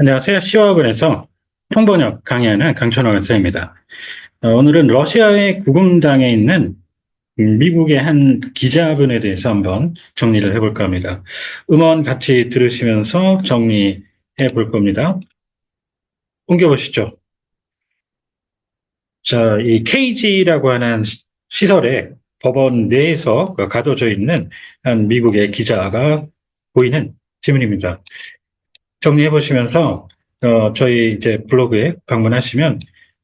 안녕하세요. 시화학원에서 통번역 강의하는 강천호 강사입니다. 어, 오늘은 러시아의 구금당에 있는 음, 미국의 한 기자분에 대해서 한번 정리를 해볼까 합니다. 음원 같이 들으시면서 정리해 볼 겁니다. 옮겨보시죠. 자, 이 KG라고 하는 시- 시설에 법원 내에서 가둬져 있는 한 미국의 기자가 보이는 지문입니다. 정리해 보시면서 어, 저희 이제 블로그에 방문하시면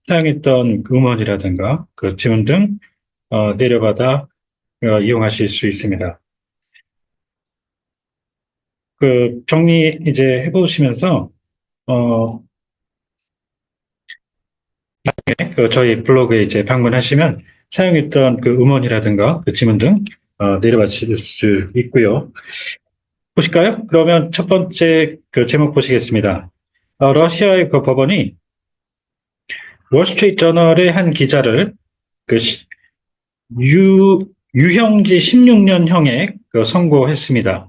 사용했던 그 음원이라든가 그 지문 등 어, 내려받아 어, 이용하실 수 있습니다. 그 정리 이제 해보시면서 어, 그 저희 블로그에 이제 방문하시면 사용했던 그 음원이라든가 그 지문 등 어, 내려받으실 수 있고요. 보실까요? 그러면 첫 번째 그 제목 보시겠습니다. 어, 러시아의 그 법원이 월스트리트 저널의 한 기자를 그 시- 유, 유형지 16년형에 그 선고했습니다.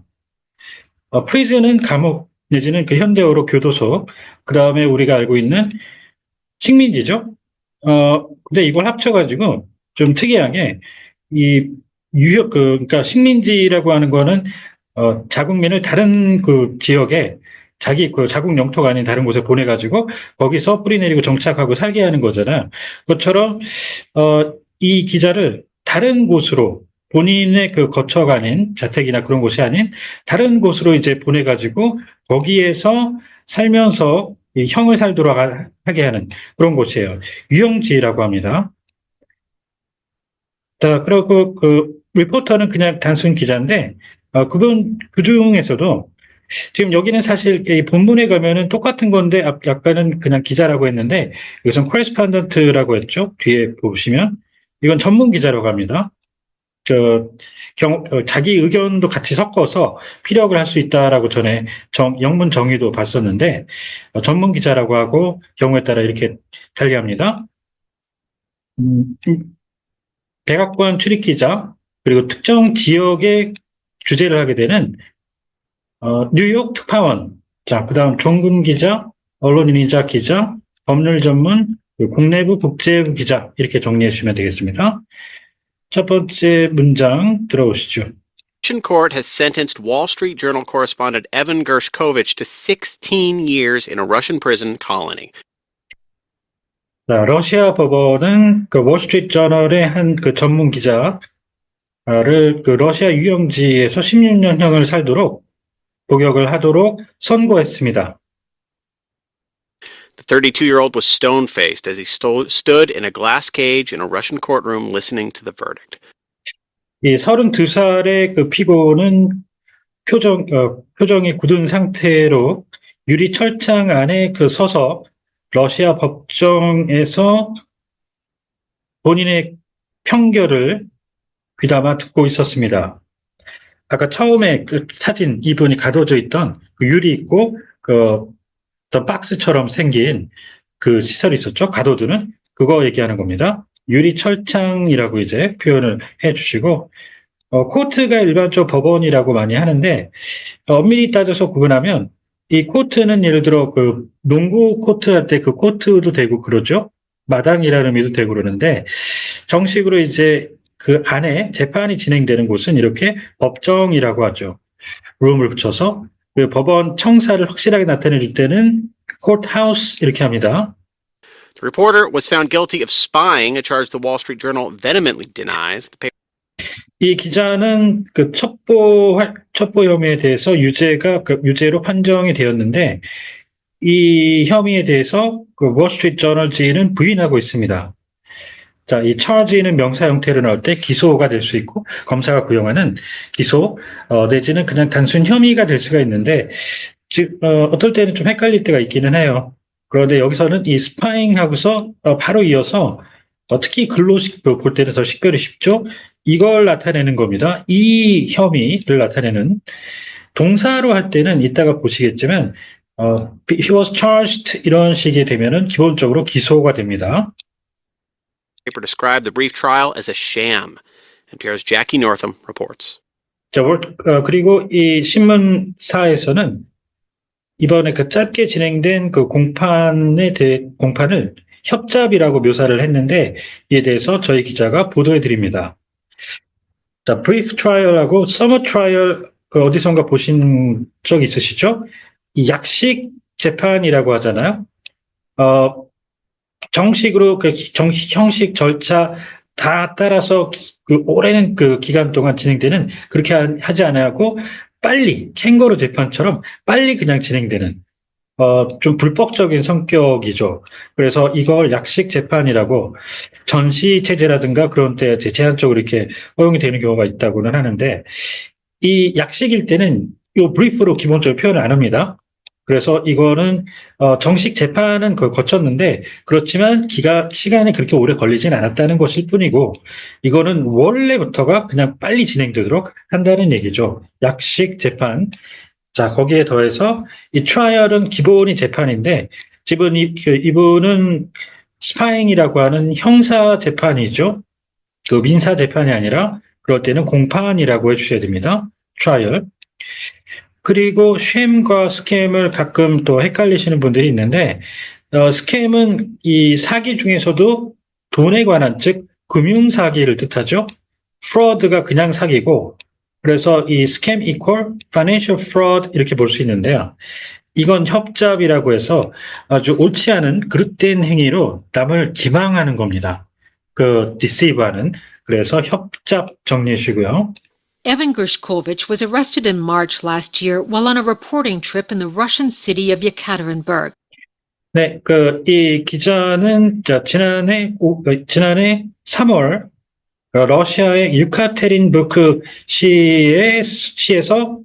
어, 프리즌은 감옥 내지는 그 현대어로 교도소, 그 다음에 우리가 알고 있는 식민지죠. 어, 근데 이걸 합쳐가지고 좀 특이하게 이 유형, 그, 그러니까 식민지라고 하는 거는 어, 자국민을 다른 그 지역에 자기 그 자국 영토가 아닌 다른 곳에 보내가지고 거기서 뿌리 내리고 정착하고 살게 하는 거잖아. 그것처럼 어, 이 기자를 다른 곳으로 본인의 그 거처가 아닌 자택이나 그런 곳이 아닌 다른 곳으로 이제 보내가지고 거기에서 살면서 이 형을 살도록 하- 하게 하는 그런 곳이에요. 유형지라고 합니다. 자, 그리고 그 리포터는 그냥 단순 기자인데 어, 그분 그 중에서도 지금 여기는 사실 이 본문에 가면은 똑같은 건데 앞- 약간은 그냥 기자라고 했는데 이것은 코레스판던트라고 했죠. 뒤에 보시면 이건 전문 기자라고 합니다. 저 경, 어, 자기 의견도 같이 섞어서 피력을 할 수 있다라고 전에 정, 영문 정의도 봤었는데 어, 전문 기자라고 하고 경우에 따라 이렇게 달리합니다. 음, 음, 백악관 출입 기자 그리고 특정 지역의 주재를 하게 되는 어, 뉴욕 특파원, 자, 그 다음 종군 기자, 언론인이자 기자, 법률 전문, 국내부, 국제부 기자, 이렇게 정리해 주시면 되겠습니다. 첫 번째 문장 들어오시죠. Russian court has sentenced Wall Street Journal correspondent Evan Gershkovich to 16 years in a Russian prison colony. 자, 러시아 법원은 그 월스트리트 저널의 한 그 전문 기자 를 그 러시아 유영지에서 16년형을 살도록 복역을 하도록 선고했습니다. The 32 year old was stone faced as he sto- stood in a glass cage in a Russian courtroom listening to the verdict. 이 32살의 그 피고는 표정, 어, 표정이 굳은 상태로 유리 철창 안에 그 서서 러시아 법정에서 본인의 편결을 귀담아 듣고 있었습니다. 아까 처음에 그 사진 이분이 가둬져 있던 그 유리 있고 그 박스처럼 생긴 그 시설이 있었죠. 가둬두는 그거 얘기하는 겁니다. 유리 철창이라고 이제 표현을 해주시고 어, 코트가 일반적 법원이라고 많이 하는데 어, 엄밀히 따져서 구분하면 이 코트는 예를 들어 그 농구 코트 할 때 그 코트도 되고 그러죠. 마당이라는 의미도 되고 그러는데 정식으로 이제 그 안에 재판이 진행되는 곳은 이렇게 법정이라고 하죠. 룸을 붙여서 그 법원 청사를 확실하게 나타내 줄 때는 courthouse 이렇게 합니다. The reporter was found guilty of spying, a charge the Wall Street Journal vehemently denies. The paper 이 기자는 그 첩보 활- 첩보 혐의에 대해서 유죄가 그 유죄로 판정이 되었는데 이 혐의에 대해서 그 월스트리트 저널 지인은 부인하고 있습니다. 자, 이 charge는 명사 형태로 나올 때 기소가 될 수 있고 검사가 구형하는 기소 어, 내지는 그냥 단순 혐의가 될 수가 있는데 즉 어, 어떨 때는 좀 헷갈릴 때가 있기는 해요. 그런데 여기서는 이 스파잉하고서 어, 바로 이어서 어, 특히 글로 식- 볼 때는 더 식별이 쉽죠. 이걸 나타내는 겁니다. 이 혐의를 나타내는 동사로 할 때는 이따가 보시겠지만 어, he was charged 이런 식이 되면은 기본적으로 기소가 됩니다. Described the brief trial as a sham. NPR's Jackie Northam reports. 자, 월- 어, 그리고 이 신문사에서는 이번에 그 짧게 진행된 그 공판에 대해 공판을 협잡이라고 묘사를 했는데 이에 대해서 저희 기자가 보도해 드립니다. 자, brief trial하고 summer trial 그 어디선가 보신 적 있으시죠? 이 약식 재판이라고 하잖아요. 어, 정식으로 그 정, 형식 절차 다 따라서 기- 그 오랜 그 기간 동안 진행되는 그렇게 하- 하지 않아고 빨리 캥거루 재판처럼 빨리 그냥 진행되는 어, 좀 불법적인 성격이죠. 그래서 이걸 약식 재판이라고 전시 체제라든가 그런 때 제한적으로 이렇게 허용이 되는 경우가 있다고는 하는데 이 약식일 때는 이 브리프로 기본적으로 표현을 안 합니다. 그래서 이거는 어, 정식 재판은 그걸 거쳤는데 그렇지만 기가 시간이 그렇게 오래 걸리진 않았다는 것일 뿐이고 이거는 원래부터가 그냥 빨리 진행되도록 한다는 얘기죠. 약식 재판. 자 거기에 더해서 이 트라이얼은 기본이 재판인데 지금 이, 그 이분은 스파잉이라고 하는 형사 재판이죠. 그 민사 재판이 아니라 그럴 때는 공판이라고 해주셔야 됩니다. 트라이얼. 그리고 쉐임과 스캠을 가끔 또 헷갈리시는 분들이 있는데 어, 스캠은 이 사기 중에서도 돈에 관한 즉 금융 사기를 뜻하죠. 프로드가 그냥 사기고 그래서 이 스캠 이퀄 financial fraud 이렇게 볼 수 있는데요. 이건 협잡이라고 해서 아주 옳지 않은 그릇된 행위로 남을 기망하는 겁니다. 그 deceive하는 그래서 협잡 정리해 주시고요. Evan Gershkovich was arrested in March last year while on a reporting trip in the Russian city of Yekaterinburg. 네, 그, 이 기자는, 자, 지난해, 오- 어, 지난해 3월, 어, 러시아의 유카테린부크 시의, 시에서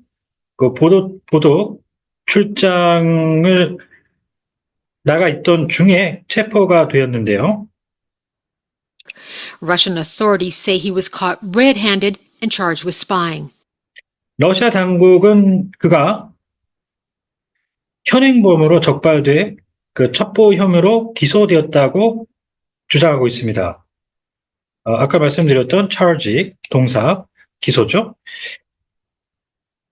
그 보도, 보도 출장을 나가 있던 중에 체포가 되었는데요. Russian authorities say he was caught red handed and charged with spying. 러시아 당국은 그가 현행범으로 적발돼 그 첩보 혐의로 기소되었다고 주장하고 있습니다. 어, 아까 말씀드렸던 charge 동사 기소죠.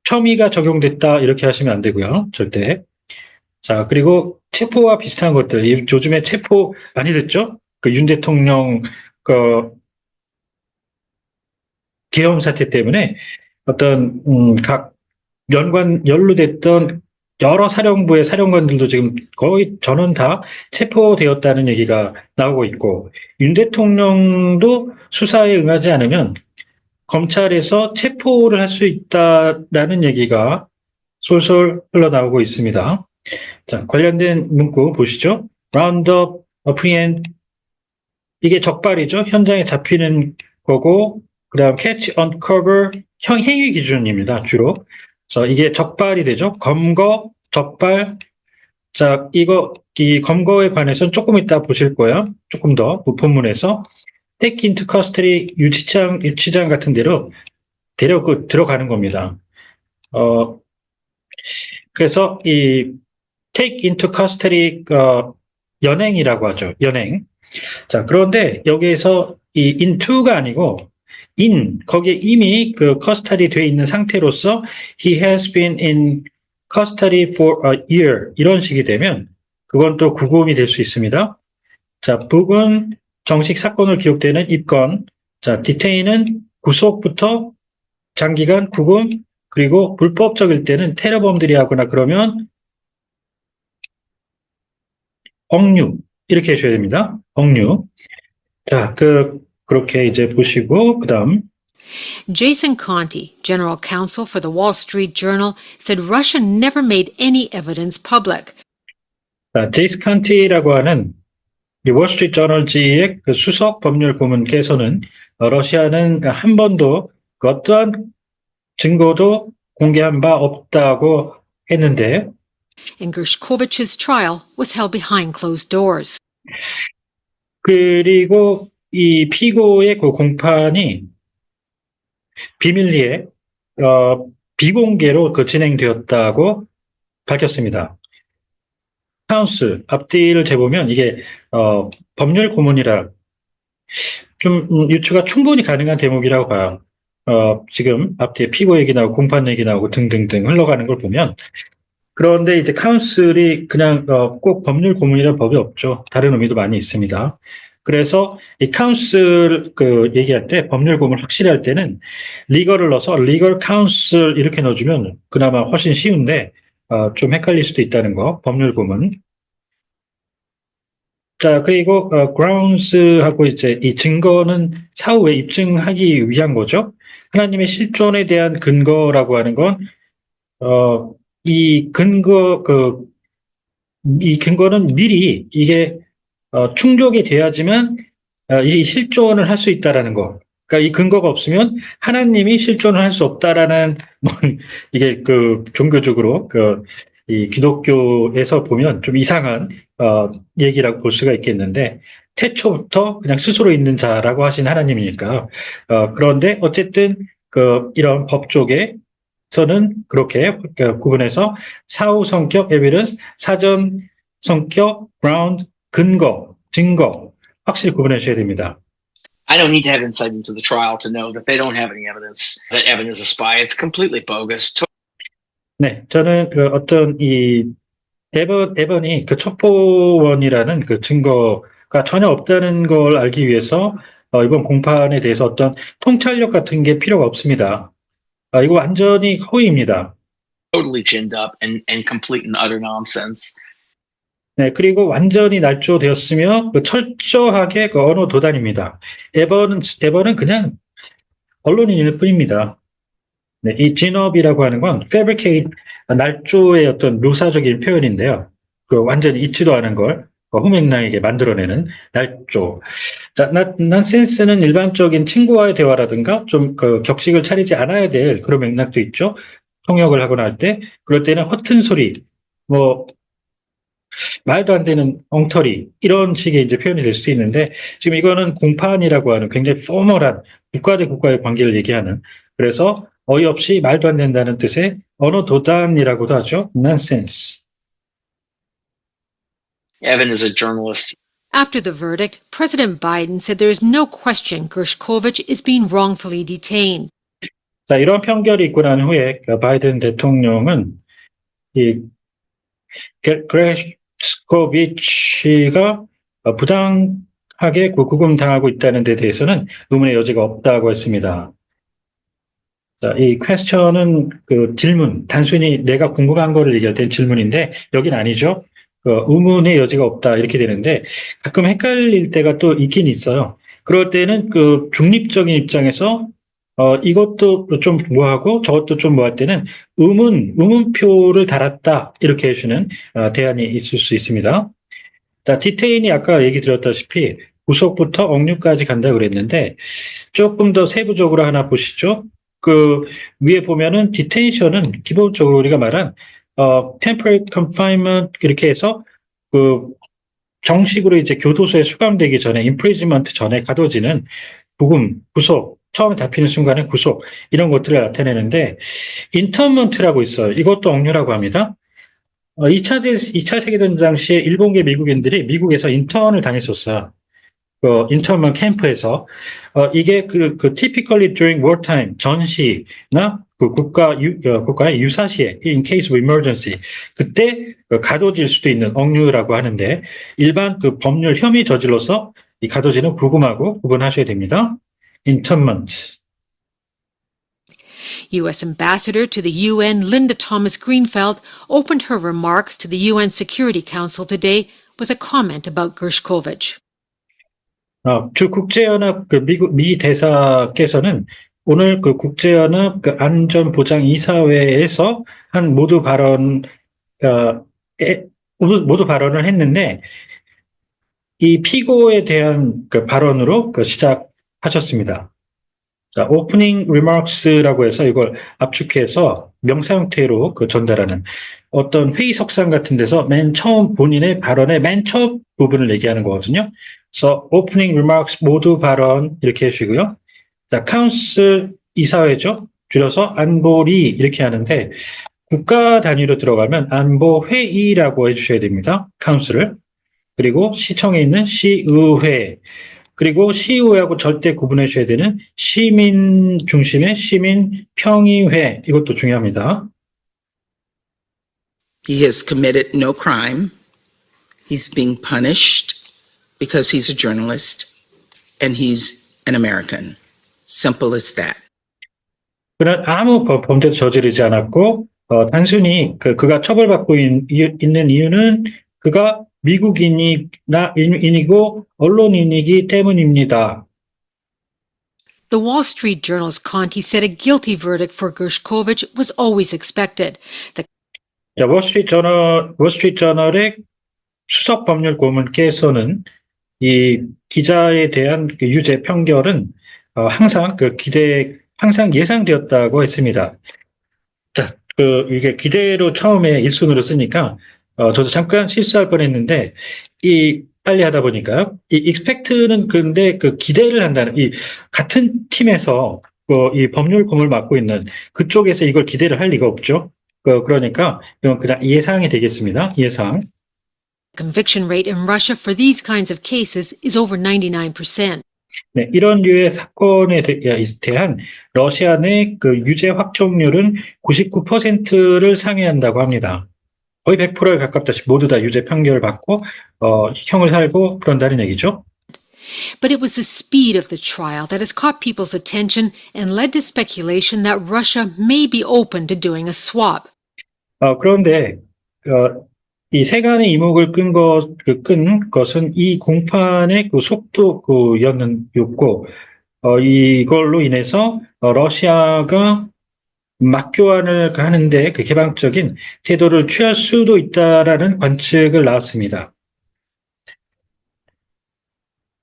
혐의가 적용됐다 이렇게 하시면 안 되고요. 절대. 자 그리고 체포와 비슷한 것들 이- 요즘에 체포 많이 듣죠? 그 윤 대통령 그 계엄 사태 때문에 어떤 음, 각 연관 연루됐던 여러 사령부의 사령관들도 지금 거의 전원 다 체포되었다는 얘기가 나오고 있고 윤 대통령도 수사에 응하지 않으면 검찰에서 체포를 할 수 있다라는 얘기가 솔솔 흘러나오고 있습니다. 자, 관련된 문구 보시죠. Roundup, apprehend 이게 적발이죠. 현장에 잡히는 거고 그 다음 catch, uncover 형 행위 기준입니다. 주로. 그래서 이게 적발이 되죠. 검거, 적발. 자, 이거 이 검거에 관해서는 조금 이따 보실 거예요. 조금 더 본문에서 take into custody 유치장 유치장 같은 데로 데려 그 들어가는 겁니다. 어 그래서 이 take into custody 어, 연행이라고 하죠. 연행. 자, 그런데 여기에서 이 into가 아니고 in 거기에 이미 그 custody 돼 있는 상태로서 he has been in custody for a year 이런 식이 되면 그건 또 구금이 될 수 있습니다. 자, 북은 정식 사건을 기록되는 입건, 자, detain은 구속부터 장기간 구금 그리고 불법적일 때는 테러범들이 하거나 그러면 억류 이렇게 해줘야 됩니다. 억류. 자, 그 그렇게 이제 보시고 그다음 Jason Conti, general counsel for the Wall Street Journal, said Russia never made any evidence public. 자, 제이스 칸티라고 하는 이 월스트리트 저널지의 그 수석 법률 고문께서는 어, 러시아는 한 번도 그 어떠한 증거도 공개한 바 없다고 했는데 And Gershkovich's trial was held behind closed doors. 그리고 이 피고의 그 공판이 비밀리에 어, 비공개로 그 진행되었다고 밝혔습니다. 카운슬 앞뒤를 재보면 이게 어, 법률 고문이라 좀 음, 유추가 충분히 가능한 대목이라고 봐요. 어, 지금 앞뒤에 피고 얘기 나오고 공판 얘기 나오고 등등등 흘러가는 걸 보면 그런데 이제 카운슬이 그냥 어, 꼭 법률 고문이라는 법이 없죠. 다른 의미도 많이 있습니다. 그래서 이 카운슬 그 얘기할 때 법률 고문 확실히 할 때는 리거를 넣어서 리걸 카운슬 이렇게 넣어주면 그나마 훨씬 쉬운데 어, 좀 헷갈릴 수도 있다는 거 법률 고문. 자 그리고 어, grounds하고 이제 이 증거는 사후에 입증하기 위한 거죠. 하나님의 실존에 대한 근거라고 하는 건 어, 이 근거 그 이 근거는 미리 이게 어, 충족이 돼야지만 어, 이 실존을 할 수 있다라는 거. 그러니까 이 근거가 없으면 하나님이 실존을 할 수 없다라는 뭐 이게 그 종교적으로 그 이 기독교에서 보면 좀 이상한 어, 얘기라고 볼 수가 있겠는데 태초부터 그냥 스스로 있는 자라고 하신 하나님이니까 어, 그런데 어쨌든 그 이런 법 쪽에서는 그렇게 그 구분해서 사후 성격 evidence 사전 성격 ground 근거 증거 확실히 구분해 주셔야 됩니다. I don't need to have insight into the trial to know that they don't have any evidence that Evan is a spy. It's completely bogus. 네, 저는 그 어떤 이 에번 에번이 그 첩보원이라는 그 증거가 전혀 없다는 걸 알기 위해서 어, 이번 공판에 대해서 어떤 통찰력 같은 게 필요가 없습니다. 아, 이거 완전히 허위입니다. totally ginned up and, and complete and utter nonsense. 네, 그리고 완전히 날조되었으며 그 철저하게 그 언어 도단입니다. 에버는 에버는 그냥 언론인일 뿐입니다. 네, 이 진업이라고 하는 건 fabricate 날조의 어떤 묘사적인 표현인데요. 그 완전히 있지도 않은 걸그 호맹랑에게 만들어내는 날조. 난센스는 일반적인 친구와의 대화라든가 좀 그 격식을 차리지 않아야 될 그런 맥락도 있죠. 통역을 하거나 할 때 그럴 때는 허튼 소리, 뭐 말도 안 되는 엉터리 이런 식의 이제 표현이 될 수 있는데 지금 이거는 공판이라고 하는 굉장히 포멀한 국가 대 국가의 관계를 얘기하는 그래서 어이없이 말도 안 된다는 뜻의 언어 도단이라고도 하죠. nonsense. Evan is a journalist. After the verdict, President Biden said there is no question Gershkovich is being wrongfully detained. 자, 이런 판결이 있고 난 후에 그 바이든 대통령은 이 게- 그레 스코비치가 어, 부당하게 구- 구금당하고 있다는 데 대해서는 의문의 여지가 없다고 했습니다. 자, 이 퀘스천은 그 질문, 단순히 내가 궁금한 거를 얘기할 땐 질문인데 여긴 아니죠. 그 의문의 여지가 없다 이렇게 되는데 가끔 헷갈릴 때가 또 있긴 있어요. 그럴 때는 그 중립적인 입장에서 어, 이것도 좀 뭐하고 저것도 좀 뭐 할 때는 의문, 의문표를 달았다. 이렇게 해주는 어, 대안이 있을 수 있습니다. 자, 디테인이 아까 얘기 드렸다시피 구속부터 억류까지 간다고 그랬는데 조금 더 세부적으로 하나 보시죠. 그 위에 보면은 디테인션은 기본적으로 우리가 말한 어, temporary confinement 이렇게 해서 그 정식으로 이제 교도소에 수감되기 전에 imprisonment 전에 가둬지는 구금, 구속, 처음에 잡히는 순간에 구속 이런 것들을 나타내는데 인터먼트라고 있어요. 이것도 억류라고 합니다. 어, 2차, 대, 2차 세계대전 당시에 일본계 미국인들이 미국에서 인턴을 다녔었어요. 그 인턴먼 캠프에서 어, 이게 그, 그 typically during wartime 전시나 그 국가 유, 어, 국가의 유사시에 in case of emergency 그때 그 가둬질 수도 있는 억류라고 하는데 일반 그 법률 혐의 저질러서 이 가둬지는 구금하고 구분하셔야 됩니다. Internment. U.S. Ambassador to the UN Linda Thomas Greenfeld opened her remarks to the UN Security Council today with a comment about Gershkovich. 어, 주 국제연합 그 미국 미 대사께서는 오늘 그 국제연합 그 안전보장이사회에서 한 모두 발언 어, 에, 모두, 발언을 했는데 이 피고에 대한 그 발언으로 그 시작 하셨습니다. 자, 오프닝 리마크스라고 해서 이걸 압축해서 명사 형태로 그 전달하는 어떤 회의 석상 같은 데서 맨 처음 본인의 발언의 맨첫 부분을 얘기하는 거거든요. 그래서 오프닝 리마크스 모두 발언 이렇게 해주시고요. 자, 카운슬 이사회죠. 줄여서 안보리 이렇게 하는데 국가 단위로 들어가면 안보회의라고 해주셔야 됩니다. 카운슬을. 그리고 시청에 있는 시의회. 그리고 시의회하고 절대 구분해 주셔야 되는 시민 중심의 시민 평의회. 이것도 중요합니다. He has committed no crime. He's being punished because he's a journalist and he's an American. Simple as that. 그는 아무 법- 범죄도 저지르지 않았고 어, 단순히 그, 그가 처벌받고 있, 는 이유는 그가 미국인이나 인이고 언론인이기 때문입니다. The Wall Street Journal's Conti said a guilty verdict for Gershkovich was always expected. The 자, 월스트리트 저널, 월스트리트 저널의 수석 법률 고문께서는 이 기자에 대한 그 유죄 판결은 어, 항상 그 기대, 항상 예상되었다고 했습니다. 자, 그 이게 기대로 처음에 일순으로 쓰니까 어, 저도 잠깐 실수할 뻔했는데 이 빨리 하다 보니까요. 이 expect는 근데 그 기대를 한다는 이 같은 팀에서 그이 법률 고문을 맡고 있는 그쪽에서 이걸 기대를 할 리가 없죠. 그, 그러니까 이건 그냥 예상이 되겠습니다. 예상. conviction rate in Russia for these kinds of cases is over 99%. 네, 이런 류의 사건에 대, 한 러시아 내그 유죄 확정률은 99%를 상회한다고 합니다. 거의 100%에 가깝다시 모두 다 유죄 판결을 받고 어, 형을 살고 그런다는 얘기죠. But it was the speed of the trial that has caught people's attention and led to speculation that Russia may be open to doing a swap. 어, 그런데 어, 이 세간의 이목을 끈 것, 그, 끈 것은 이 공판의 그 속도 그였는 였고 어, 이걸로 인해서 어, 러시아가 맞교환을 하는데 그 개방적인 태도를 취할 수도 있다라는 관측을 나왔습니다.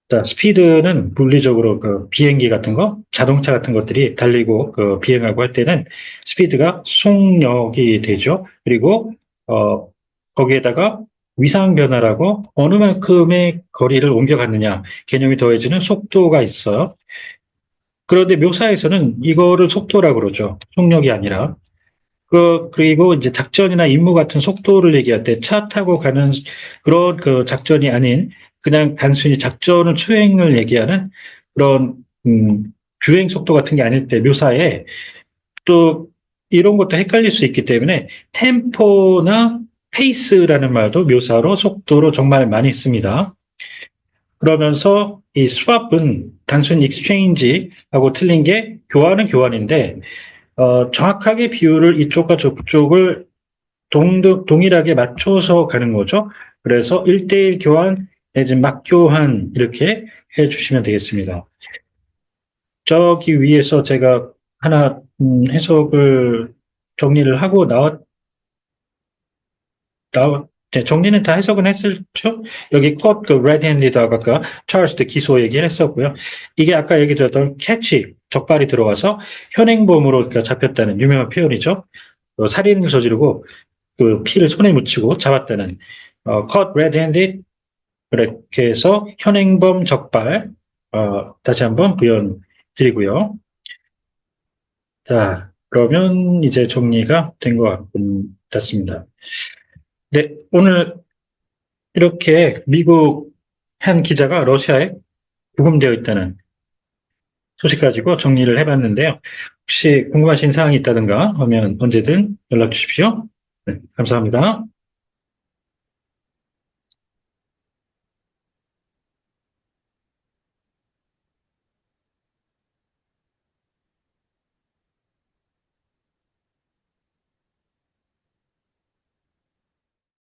자, 스피드는 물리적으로 그 비행기 같은 거, 자동차 같은 것들이 달리고 그 비행하고 할 때는 스피드가 속력이 되죠. 그리고 어, 거기에다가 위상 변화라고 어느 만큼의 거리를 옮겨갔느냐 개념이 더해지는 속도가 있어요. 그런데 묘사에서는 이거를 속도라고 그러죠. 속력이 아니라. 그, 그리고 이제 작전이나 임무 같은 속도를 얘기할 때 차 타고 가는 그런 그 작전이 아닌 그냥 단순히 작전을 수행을 얘기하는 그런, 음, 주행 속도 같은 게 아닐 때 묘사에 또 이런 것도 헷갈릴 수 있기 때문에 템포나 페이스라는 말도 묘사로 속도로 정말 많이 씁니다. 그러면서 이 swap은 단순 exchange하고 틀린 게 교환은 교환인데 어, 정확하게 비율을 이쪽과 저쪽을 동, 동일하게 맞춰서 가는 거죠. 그래서 1대1 교환 내지 맞교환 이렇게 해 주시면 되겠습니다. 저기 위에서 제가 하나 음, 해석을 정리를 하고 나왔 나왔 네, 정리는 다 해석은 했었죠. 여기 컷, 그, 레드 핸디드하고 아까 찰스 드 기소 얘기했었고요. 이게 아까 얘기 드렸던 캐치, 적발이 들어와서 현행범으로 그러니까 잡혔다는 유명한 표현이죠. 어, 살인을 저지르고 그 피를 손에 묻히고 잡았다는 어, 컷, 레드 핸디 그렇게 해서 현행범 적발 어, 다시 한번 부연 드리고요. 자, 그러면 이제 정리가 된 것 같습니다. 네, 오늘 이렇게 미국 한 기자가 러시아에 구금되어 있다는 소식 가지고 정리를 해봤는데요. 혹시 궁금하신 사항이 있다든가 하면 언제든 연락 주십시오. 네, 감사합니다.